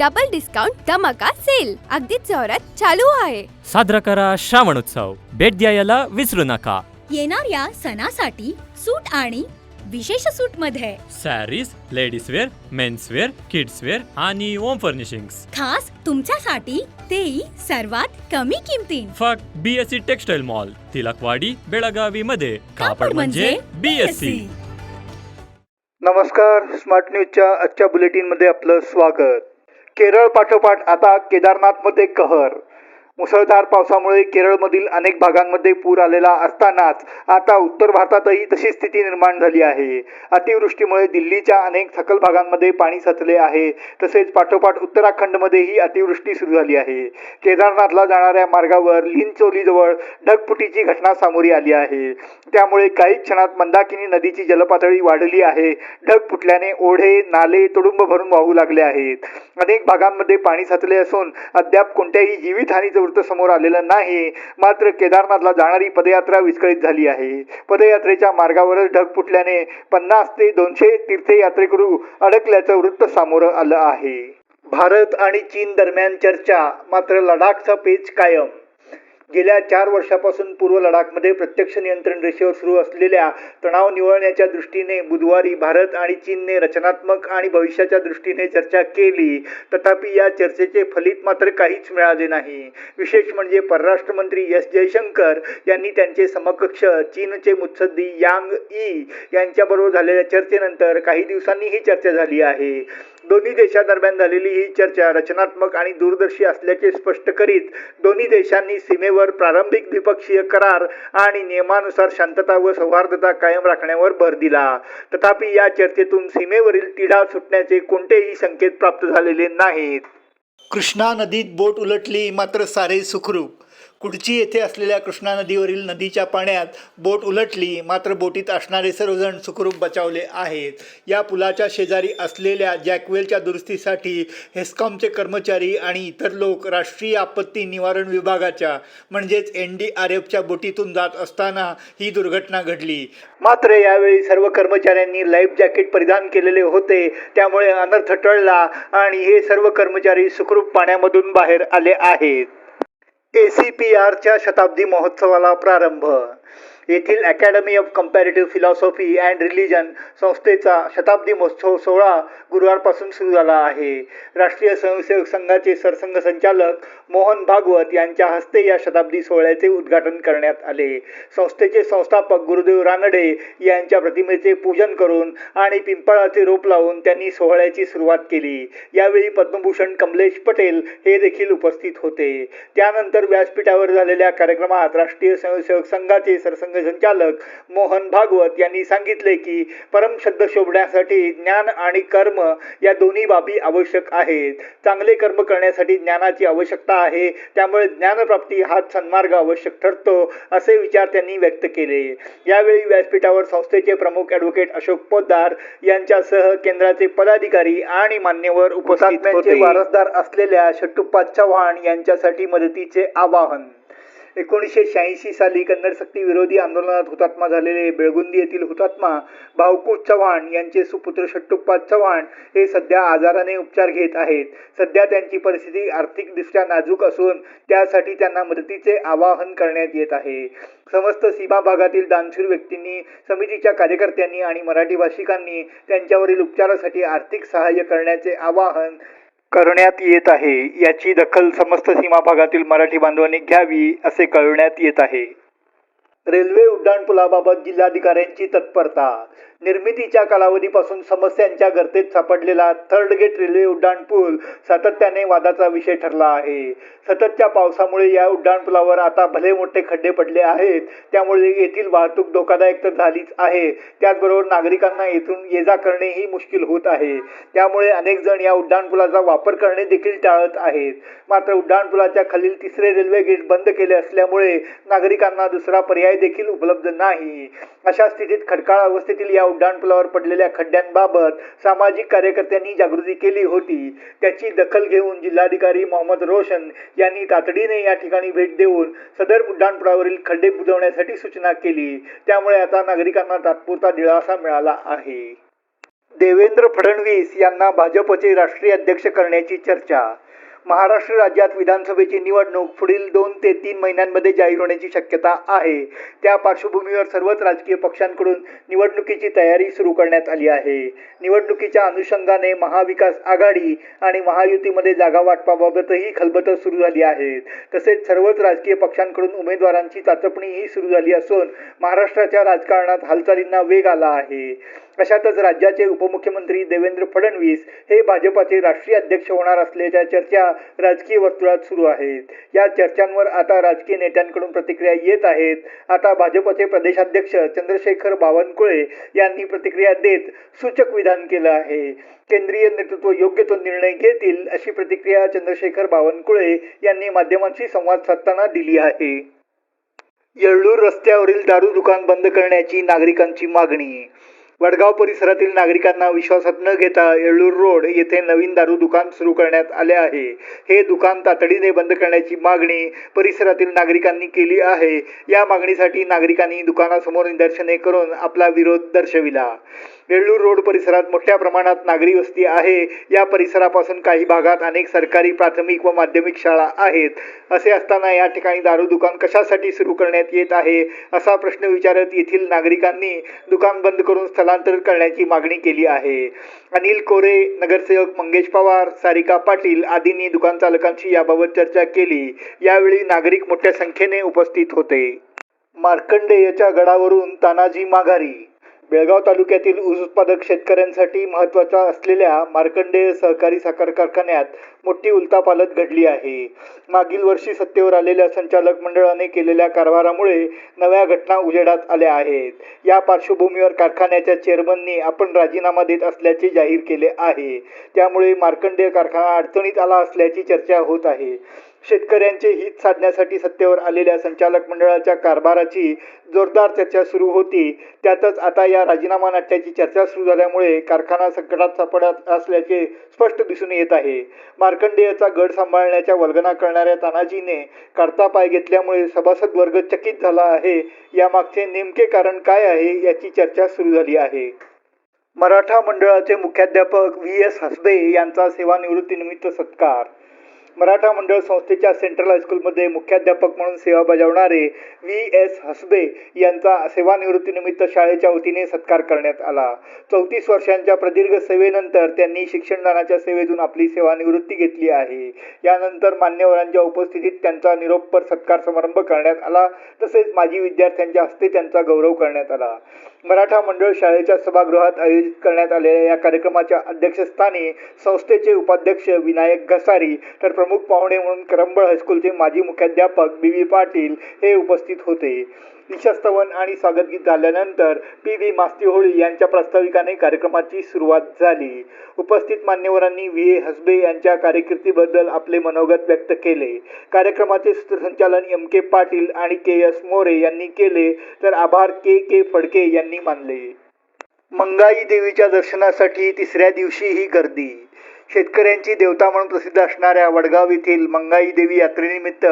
Double discount धमाका sale अगदीच जोरात चालू आहे. साजरा करा श्रावण उत्सव. भेट द्यायला विसरू नका. येणाऱ्या सणासाठी सूट आणि विशेष सूटमध्ये sarees ladies wear men's wear kids wear आणि होम फर्निशिंग खास तुमच्यासाठी तेही सर्वात कमी किमतीत. फक्त BSC textile mall Tilakwadi Belagavi मध्ये. कापड म्हणजे बीएससी नमस्कार स्मार्ट न्यूजच्या आजच्या बुलेटिनमध्ये आपलं स्वागत. केरळ पाठोपाठ आता केदारनाथमध्ये कहर. मुसळधार पावसामुळे केरळमधील अनेक भागांमध्ये पूर आलेला असतानाच आता उत्तर भारतातही तशी स्थिती निर्माण झाली आहे. अतिवृष्टीमुळे दिल्लीच्या अनेक सखल भागांमध्ये पाणी साचले आहे. तसेच पाठोपाठ उत्तराखंडमध्येही अतिवृष्टी सुरू झाली आहे. केदारनाथला जाणाऱ्या मार्गावर लिंचोलीजवळ ढगफुटीची घटना सामोरी आली आहे. त्यामुळे काही क्षणात मंदाकिनी नदीची जलपातळी वाढली आहे. ढग फुटल्याने ओढे नाले तुडुंब भरून वाहू लागले आहेत. अनेक भागांमध्ये पाणी साचले असून अद्याप कोणत्याही जीवितहानीचं वृत्त समोर आलेलं नाही. मात्र केदारनाथला जाणारी पदयात्रा विस्कळीत झाली आहे. पदयात्रेच्या मार्गावरच ढग फुटल्याने पन्नास ते दोनशे तीर्थयात्रेकरू अडकल्याचं वृत्त समोर आलं आहे. भारत आणि चीन दरम्यान चर्चा मात्र लडाखचा पेच कायम. गेल्या चार वर्षापासून पूर्व लडाखमध्ये प्रत्यक्ष नियंत्रण रेषेवर सुरू असलेल्या तणाव निवळण्याच्या दृष्टीने बुधवारी भारत आणि चीनने रचनात्मक आणि भविष्याच्या दृष्टीने चर्चा केली. तथापि या चर्चेचे फलित मात्र काहीच मिळाले नाही. विशेष म्हणजे परराष्ट्र मंत्री एस जयशंकर यांनी त्यांचे समकक्ष चीनचे मुत्सद्दी यांग ई यांच्याबरोबर झालेल्या चर्चेनंतर काही दिवसांनी ही चर्चा झाली आहे. दोन्ही देशादरम्यान झालेली ही चर्चा रचनात्मक आणि दूरदर्शी असल्याचे स्पष्ट करीत दोन्ही देशांनी सीमेवर प्रारंभिक द्विपक्षीय करार आणि नियमानुसार शांतता व सौहार्दता कायम राखण्यावर भर दिला. तथापि या चर्चेतून सीमेवरील तिढा सुटण्याचे कोणतेही संकेत प्राप्त झालेले नाहीत. कृष्णा नदीत बोट उलटली मात्र सारे सुखरूप. कुडची येथे असलेल्या कृष्णा नदीवरील नदीच्या पाण्यात बोट उलटली मात्र बोटीत असणारे सर्वजण सुखरूप बचावले आहेत. या पुलाच्या शेजारी असलेल्या जॅकवेलच्या दुरुस्तीसाठी हेस्कॉमचे कर्मचारी आणि इतर लोक राष्ट्रीय आपत्ती निवारण विभागाच्या म्हणजेच एन डी आर एफच्या बोटीतून जात असताना ही दुर्घटना घडली. मात्र यावेळी सर्व कर्मचाऱ्यांनी लाईफ जॅकेट परिधान केलेले होते त्यामुळे अनर्थ टळला आणि हे सर्व कर्मचारी सुखरूप पाण्यामधून बाहेर आले आहेत. ए सी पी आरच्या शताब्दी महोत्सवाला प्रारंभ. येथील academy of comparative philosophy and religion संस्थेचा शताब्दी महोत्सव सोहळा गुरुवारपासून सुरू झाला आहे. राष्ट्रीय स्वयंसेवक संघाचे सरसंघ संचालक मोहन भागवत यांच्या हस्ते या शताब्दी सोहळ्याचे उद्घाटन करण्यात आले. संस्थेचे संस्थापक गुरुदेव रानडे यांच्या प्रतिमेचे पूजन करून आणि पिंपळाचे रोप लावून त्यांनी सोहळ्याची सुरुवात केली. यावेळी पद्मभूषण कमलेश पटेल हे देखील उपस्थित होते. त्यानंतर व्यासपीठावर झालेल्या कार्यक्रमात राष्ट्रीय स्वयंसेवक संघाचे सरसंघ संचालक मोहन भागवत यांनी सांगितले की परमशब्द शोभण्यासाठी ज्ञान आणि कर्म या दोन्ही बाबी आवश्यक आहेत. चांगले कर्म करण्यासाठी ज्ञानाची आवश्यकता आहे. त्यामुळे ज्ञानप्राप्ती हाच सन्मार्ग आवश्यक ठरतो असे विचार त्यांनी व्यक्त केले. यावेळी व्यासपीठावर संस्थेचे प्रमुख ॲडव्होकेट अशोक पोद्दार यांच्यासह केंद्राचे पदाधिकारी आणि मान्यवर उपस्थित वारसदार असलेल्या शट्टुप्पा चव्हाण यांच्यासाठी मदतीचे आवाहन. एकोणीसशे शहाऐंशी साली कन्नड सक्ती विरोधी आंदोलनात हुतात्मा झालेले बेळगुंदी येथील हुतात्मा भाऊकू चव्हाण यांचे सुपुत्र शट्टुप्पा चव्हाण हे सध्या आजाराने उपचार घेत आहेत. सध्या त्यांची परिस्थिती आर्थिकदृष्ट्या नाजूक असून त्यासाठी त्यांना मदतीचे आवाहन करण्यात येत आहे. समस्त सीमा भागातील दानशूर व्यक्तींनी समितीच्या कार्यकर्त्यांनी आणि मराठी भाषिकांनी त्यांच्यावरील उपचारासाठी आर्थिक सहाय्य करण्याचे आवाहन करण्यात येत आहे. याची दखल समस्त सीमा भागातील मराठी बांधवांनी घ्यावी असे कळवण्यात येत आहे. रेल्वे उड्डाणपुलाबाबत जिल्हाधिकाऱ्यांची तत्परता निर्मितीच्या कालावधीपासून समस्यांच्या गर्तेत सापडलेला थर्ड गेट रेल्वे उड्डाणपूल सातत्याने वादाचा विषय ठरला आहे. सततच्या पावसामुळे या उड्डाणपुलावर आता भले मोठे खड्डे पडले आहेत त्यामुळे येथील वाहतूक धोकादायक तर झालीच आहे. त्याचबरोबर नागरिकांना येथून ये जा करणेही मुश्किल होत आहे. त्यामुळे अनेक जण या उड्डाणपुलाचा वापर करणे देखील टाळत आहेत. मात्र उड्डाणपुलाच्या खालील तिसरे रेल्वे गेट बंद केले असल्यामुळे नागरिकांना दुसरा पर्याय देखील उपलब्ध नाही. अशा स्थितीत खडकाळ अवस्थेतील या उड्डाणपुलावर पडलेल्या खड्ड्यांबाबत सामाजिक कार्यकर्त्यांनी जागृती केली होती. त्याची दखल घेऊन जिल्हाधिकारी मोहम्मद रोशन यांनी तातडीने या ठिकाणी भेट देऊन सदर उड्डाणपुलावरील खड्डे बुजवण्यासाठी सूचना केली. त्यामुळे आता नागरिकांना तात्पुरता दिलासा मिळाला आहे. देवेंद्र फडणवीस यांना भाजपचे राष्ट्रीय अध्यक्ष करण्याची चर्चा महाराष्ट्र राज्यात विधानसभेची निवडणूक पुढील दोन ते तीन महिन्यांमध्ये जाहीर होण्याची शक्यता आहे. त्या पार्श्वभूमीवर सर्वच राजकीय पक्षांकडून निवडणुकीची तयारी सुरू करण्यात आली आहे. निवडणुकीच्या अनुषंगाने महाविकास आघाडी आणि महायुतीमध्ये जागा वाटपाबाबतही खलबतं सुरू झाली आहेत तसेच सर्वच राजकीय पक्षांकडून उमेदवारांची चाचपणीही सुरू झाली असून महाराष्ट्राच्या राजकारणात हालचालींना वेग आला आहे. अशातच राज्याचे उपमुख्यमंत्री देवेंद्र फडणवीस हे भाजपाचे राष्ट्रीय अध्यक्ष होणार असल्याच्या चर्चा राजकीय वर्तुळात सुरू आहेत. या चर्चांवर आता राजकीय नेत्यांकडून प्रतिक्रिया येत आहेत. आता भाजपचे प्रदेशाध्यक्ष चंद्रशेखर बावनकुळे यांनी प्रतिक्रिया देत सूचक विधान केलं आहे. केंद्रीय नेतृत्व योग्य तो निर्णय घेतील अशी प्रतिक्रिया चंद्रशेखर बावनकुळे यांनी माध्यमांशी संवाद साधताना दिली आहे. येळ्ळूर रस्त्यावरील दारू दुकान बंद करण्याची नागरिकांची मागणी वडगाव परिसरातील नागरिकांना विश्वासात न घेता येळूर रोड येथे नवीन दारू दुकान सुरू करण्यात आले आहे. हे दुकान तातडीने बंद करण्याची मागणी परिसरातील नागरिकांनी केली आहे. या मागणीसाठी नागरिकांनी दुकानासमोर निदर्शने करून आपला विरोध दर्शविला. येळ्ळूर रोड परिसरात मोठ्या प्रमाणात नागरी वस्ती आहे. या परिसरापासून काही भागात अनेक सरकारी प्राथमिक व माध्यमिक शाळा आहेत. असे असताना या ठिकाणी दारू दुकान कशासाठी सुरू करण्यात येत आहे? असा प्रश्न विचारत येथील नागरिकांनी दुकान बंद करून स्थलांतरित करण्याची मागणी केली आहे. अनिल कोरे नगरसेवक मंगेश पवार सारिका पाटील आदींनी दुकान चालकांशी याबाबत चर्चा केली. यावेळी नागरिक मोठ्या संख्येने उपस्थित होते. मार्कंडेयच्या गडावरून तानाजी माघारी बेळगाव तालुक्यातील ऊस उत्पादक शेतकऱ्यांसाठी महत्त्वाचा असलेल्या मार्कंडेय सहकारी साखर कारखान्यात मोठी उलतापालत घडली आहे. मागील वर्षी सत्तेवर आलेल्या संचालक मंडळाने केलेल्या कारभारामुळे नव्या घटना उजेडात आल्या आहेत. या पार्श्वभूमीवर कारखान्याच्या चेअरमननी आपण राजीनामा देत असल्याचे जाहीर केले आहे. त्यामुळे मार्कंडेय कारखाना अडचणीत आला असल्याची चर्चा होत आहे. शेतकऱ्यांचे हित साधण्यासाठी सत्तेवर आलेल्या संचालक मंडळाच्या कारभाराची जोरदार चर्चा सुरू होती. त्यातच आता या राजीनामा नाट्याची चर्चा सुरू झाल्यामुळे कारखाना संकटात सापडत असल्याचे स्पष्ट दिसून येत आहे. मार्कंडेयचा गड सांभाळण्याच्या वल्गना करणाऱ्या तानाजीने काढता पाय घेतल्यामुळे सभासद वर्ग चकित झाला आहे. यामागचे नेमके कारण काय आहे याची चर्चा सुरू झाली आहे. मराठा मंडळाचे मुख्याध्यापक व्ही एस हसबे यांचा सेवानिवृत्तीनिमित्त सत्कार. मराठा मंडळ संस्थेच्या सेंट्रल हायस्कूलमध्ये मुख्याध्यापक म्हणून सेवा बजावणारे व्ही एस हसबे यांचा सेवानिवृत्तीनिमित्त शाळेच्या वतीने सत्कार करण्यात आला. चौतीस वर्षांच्या प्रदीर्घ सेवेनंतर त्यांनी शिक्षणदानाच्या सेवेतून आपली सेवानिवृत्ती घेतली आहे. यानंतर मान्यवरांच्या उपस्थितीत त्यांचा निरोपर सत्कार समारंभ करण्यात आला. तसेच माजी विद्यार्थ्यांच्या हस्ते त्यांचा गौरव करण्यात आला. मराठा मंडळ शाळेच्या सभागृहात आयोजित करण्यात आलेल्या या कार्यक्रमाच्या अध्यक्षस्थानी संस्थेचे उपाध्यक्ष विनायक घसारी तर प्रमुख पाहुणे म्हणून करंबळ हायस्कूलचे माजी मुख्याध्यापक बी व्ही पाटील हे उपस्थित होते. ईशस्तवन आणि स्वागतगीत झाल्यानंतर पी व्ही मास्तीहोळी यांच्या प्रास्ताविकाने कार्यक्रमाची सुरुवात झाली. उपस्थित मान्यवरांनी व्ही ए हसबे यांच्या कार्यकिर्दीबद्दल आपले मनोगत व्यक्त केले. कार्यक्रमाचे सूत्रसंचालन एम के पाटील आणि के एस मोरे यांनी केले. तर आभार के के फडके यांनी मानले. मंगाई देवीच्या दर्शनासाठी तिसऱ्या दिवशीही गर्दी. शेतकऱ्यांची देवता म्हणून प्रसिद्ध असणाऱ्या वडगाव येथील मंगाई देवी यात्रेनिमित्त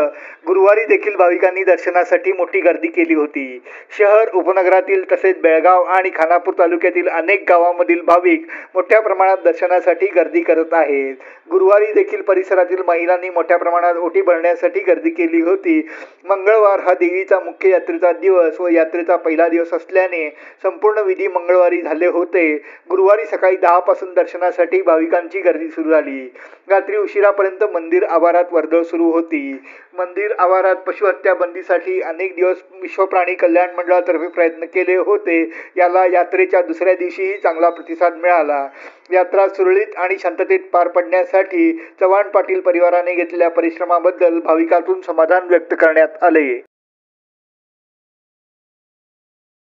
गुरुवारी देखील भाविकांनी दर्शनासाठी मोठी गर्दी केली होती. शहर उपनगरातील तसेच बेळगाव आणि खानापूर तालुक्यातील अनेक गावांमधील भाविक मोठ्या प्रमाणात दर्शनासाठी गर्दी करत आहेत. गुरुवारी देखील परिसरातील महिलांनी मोठ्या प्रमाणात ओटी भरण्यासाठी गर्दी केली होती. मंगळवार हा देवीचा मुख्य यात्रेचा दिवस व यात्रेचा पहिला दिवस असल्याने संपूर्ण विधी मंगळवारी झाले होते. गुरुवारी सकाळी दहा पासून दर्शनासाठी भाविकांची गर्दी गर्दी सुरू झाली. रात्री उशिरापर्यंत मंदिर आवारात वर्दळ सुरू होती. मंदिर आवारात पशुहत्या बंदीसाठी अनेक दिवस विश्व प्राणी कल्याण मंडळातर्फे प्रयत्न केले होते. याला यात्रेच्या दुसऱ्या दिवशीही चांगला प्रतिसाद मिळाला. यात्रा सुरळीत आणि शांततेत पार पडण्यासाठी चव्हाण पाटील परिवाराने घेतलेल्या परिश्रमाबद्दल भाविकातून समाधान व्यक्त करण्यात आले.